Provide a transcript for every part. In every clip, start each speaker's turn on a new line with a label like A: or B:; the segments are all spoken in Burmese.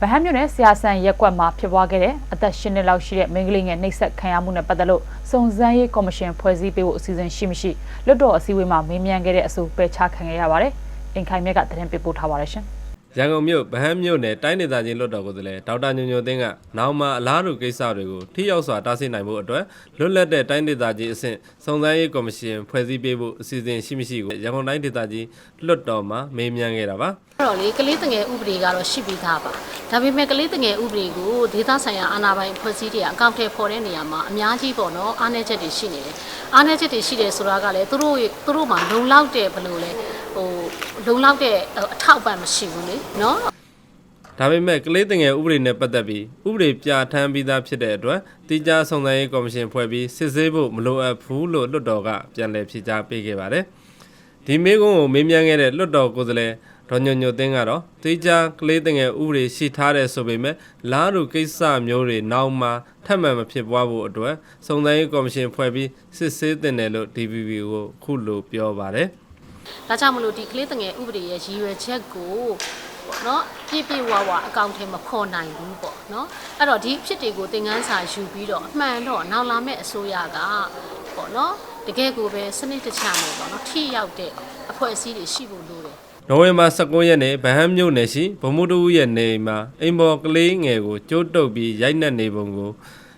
A: ဗဟန်းမြို့နယ်ဆရာဆန်ရက်ကွက်မှာဖြစ်ပွားခဲ့တဲ့အသက်ရှင်နှစ်လောက်ရှိတဲ့မိန်းကလေးငယ်နှိပ်စက်ခံရမှုနဲ့ပတ်သက်လို့စုံစမ်းရေးကော်မရှင်ဖွဲ့စည်းပေးဖို့အစီအစဉ်ရှိမရှိလွတ်တော်အစည်းအဝေးမှာမေးမြန်းခဲ့တဲ့အဆိုပယ်ချခံခဲ့ရပါတယ်။အင်ခိုင်မြက်ကသတင်းပေးပို့ထားပါတယ်ရှင်။
B: ရန်ကုန်မြို့ဗဟန်းမြို့နယ်တိုင်းဒေသကြီးလွှတ်တော်ကိုယ်စားလှယ်ဒေါက်တာညိုညိုသိန်းကနောက်မှအလားတူကိစ္စတွေကိုထိရောက်စွာတားဆီးနိုင်ဖို့အတွက်လွတ်လပ်တဲ့တိုင်းဒေသကြီးအဆင့်စုံစမ်းရေးကော်မရှင်ဖွဲ့စည်းပေးဖို့အစီအစဉ်ရှိမရှိကိုရန်ကုန်တိုင်းဒေသကြီးလွှတ်တော်မှာမေးမြန်းခဲ့တာပါ
C: အဲ့တော့လေကလေးတငယ်ဥပဒေကတော့ရှိပြီးသားပါဒါပေမဲ့ကလေးတငယ်ဥပဒေကိုဒေသဆိုင်ရာအာဏာပိုင်ဖွဲ့စည်းတွေကအကောင့်ထဲပေါ်တဲ့နေရာမှာအများကြီးပေါ့နော်အားနည်းချက်တွေရှိနေတယ်အားနည်းချက်တွေရှိတယ်ဆိုတာကလည်းသူတို့ရဲ့သူတို့မှာလုံလောက်တဲ့ဘယ်လိုလဲ ဟိုလုံလောက်တဲ့အထောက်အပံ့မရှိဘူးလေနော်
B: ဒါပေမဲ့ကလေးတင်ငယ်ဥပဒေနဲ့ပတ်သက်ပြီးဥပဒေပြဋ္ဌာန်းပြီးသားဖြစ်တဲ့အတွက်တိကျစုံစမ်းရေးကော်မရှင်ဖွဲ့ပြီးစစ်ဆေးဖို့မလိုအပ်ဘူးလို့လွှတ်တော်ကပြန်လည်ဖြေကြားပေးခဲ့ပါတယ်ဒီမေးခွန်းကိုမေးမြန်းခဲ့တဲ့လွှတ်တော်ကိုယ်စားလှယ်ဒေါ်ညိုညိုသိန်းကတော့တိကျကလေးတင်ငယ်ဥပဒေရှိထားတဲ့ဆိုပေမဲ့လားတူကိစ္စမျိုးတွေနောက်မှထပ်မံမဖြစ်ပွားဖို့အတွက်စုံစမ်းရေးကော်မရှင်ဖွဲ့ပြီးစစ်ဆေးတင်တယ်လို့ DVB ကိုခုလိုပြောပါတယ်
C: ဒါကြောင့်မလို့ဒီကလေးတငယ်ဥပဒေရဲ့ရည်ရွယ်ချက်ကိုပေါ့နော်ပြည့်ပြည့်ဝဝအကောင့်ထဲမခေါ်နိုင်ဘူးပေါ့နော်အဲ့တော့ဒီအဖြစ်တွေကိုသင်ခန်းစာယူပြီးတော့အမှန်တော့နောက်လာမဲ့အစိုးရကပေါ့နော်တကယ်ကိုပဲစနစ်တကျနဲ့ပေါ့နော်ထိရောက်တဲ့အဖွဲ့အစည်းတွေရှိဖို့လိုတယ်
B: နိုဝင်ဘာ19ရက်နေ့ဗဟန်းမြို့နယ်ရှိဗမှုတူရဲ့နေအိမ်မှာအိမ်ပေါ်ကလေးငယ်ကိုကျိုးတုပ်ပြီးရိုက်နှက်နေပုံကို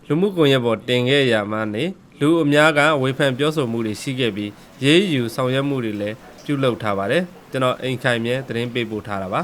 B: လူမှုကွန်ရက်ပေါ်တင်ခဲ့ရမှနေလူအများကဝေဖန်ပြောဆိုမှုတွေရှိခဲ့ပြီးရေးယူဆောင်ရွက်မှုတွေလည်း ပြုလုပ်ထားပါတယ်ကျွန်တော်အိမ်ခိုင်မြဲသတင်းပေးပို့ထားတာပါ